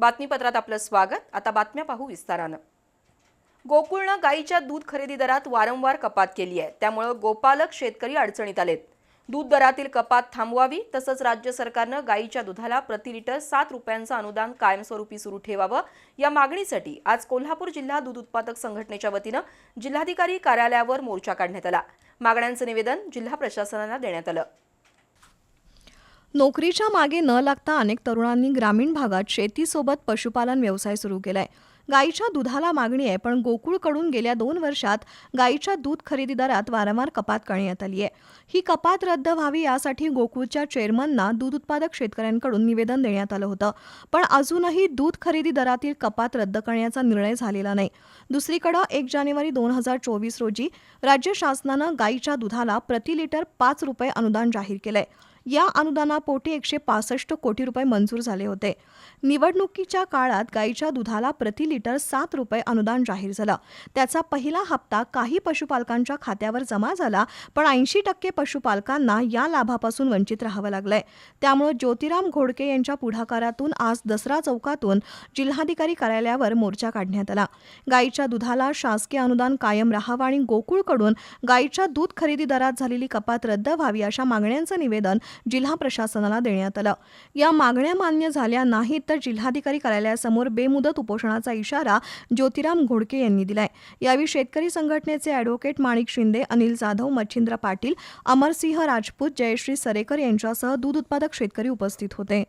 बातमीपत्रात आपलं स्वागत. आता बातम्या पाहू विस्तारानं. गोकुळनं गाईच्या दूध खरेदी दरात वारंवार कपात केली आहे. त्यामुळं गोपालक शेतकरी अडचणीत आलेत. दूध दरातील कपात थांबवावी तसंच राज्य सरकारनं गाईच्या दुधाला प्रति लिटर सात रुपयांचं अनुदान कायमस्वरूपी सुरू ठेवावं या मागणीसाठी आज कोल्हापूर जिल्हा दूध उत्पादक संघटनेच्या वतीनं जिल्हाधिकारी कार्यालयावर मोर्चा काढण्यात आला. मागण्यांचं निवेदन जिल्हा प्रशासनाला देण्यात आलं. नोकरीच्या मागे न लागता अनेक तरुणांनी ग्रामीण भागात शेतीसोबत पशुपालन व्यवसाय सुरू केलाय. गाईच्या दुधाला मागणी आहे पण गोकुळकडून गेल्या दोन वर्षात गाईच्या दूध खरेदी दरात वारंवार कपात करण्यात आली आहे. ही कपात रद्द व्हावी यासाठी गोकुळच्या चेअरमनना दूध उत्पादक शेतकऱ्यांकडून निवेदन देण्यात आलं होतं. पण अजूनही दूध खरेदी दरातील कपात रद्द करण्याचा निर्णय झालेला नाही. दुसरीकडं एक जानेवारी दोन हजार चोवीस रोजी राज्य शासनानं गाईच्या दुधाला प्रति लिटर पाच रुपये अनुदान जाहीर केलंय. या अनुदानापोटी एकशे पासष्ट कोटी रुपये मंजूर झाले होते. निवडणुकीच्या काळात गाईच्या दुधाला प्रति लिटर सात रुपये अनुदान जाहीर झालं. त्याचा पहिला हप्ता काही पशुपालकांच्या खात्यावर जमा झाला पण ऐंशी टक्के पशुपालकांना या लाभापासून वंचित राहावं लागलंय. त्यामुळे ज्योतिराम घोडके यांच्या पुढाकारातून आज दसरा चौकातून जिल्हाधिकारी कार्यालयावर मोर्चा काढण्यात आला. गाईच्या दुधाला शासकीय अनुदान कायम राहावं आणि गोकुळकडून गाईच्या दूध खरेदी दरात झालेली कपात रद्द व्हावी अशा मागण्यांचं निवेदन जिल्हा प्रशासनाला देण्यात आलं. या मागण्या मान्य झाल्या नाहीत तर जिल्हाधिकारी कार्यालयासमोर बेमुदत उपोषणाचा इशारा ज्योतिराम घोडके यांनी दिलाय. यावेळी शेतकरी संघटनेचे अॅडव्होकेट माणिक शिंदे अनिल जाधव मच्छिंद्र पाटील अमरसिंह राजपूत जयश्री सरेकर यांच्यासह दूध उत्पादक शेतकरी उपस्थित होते.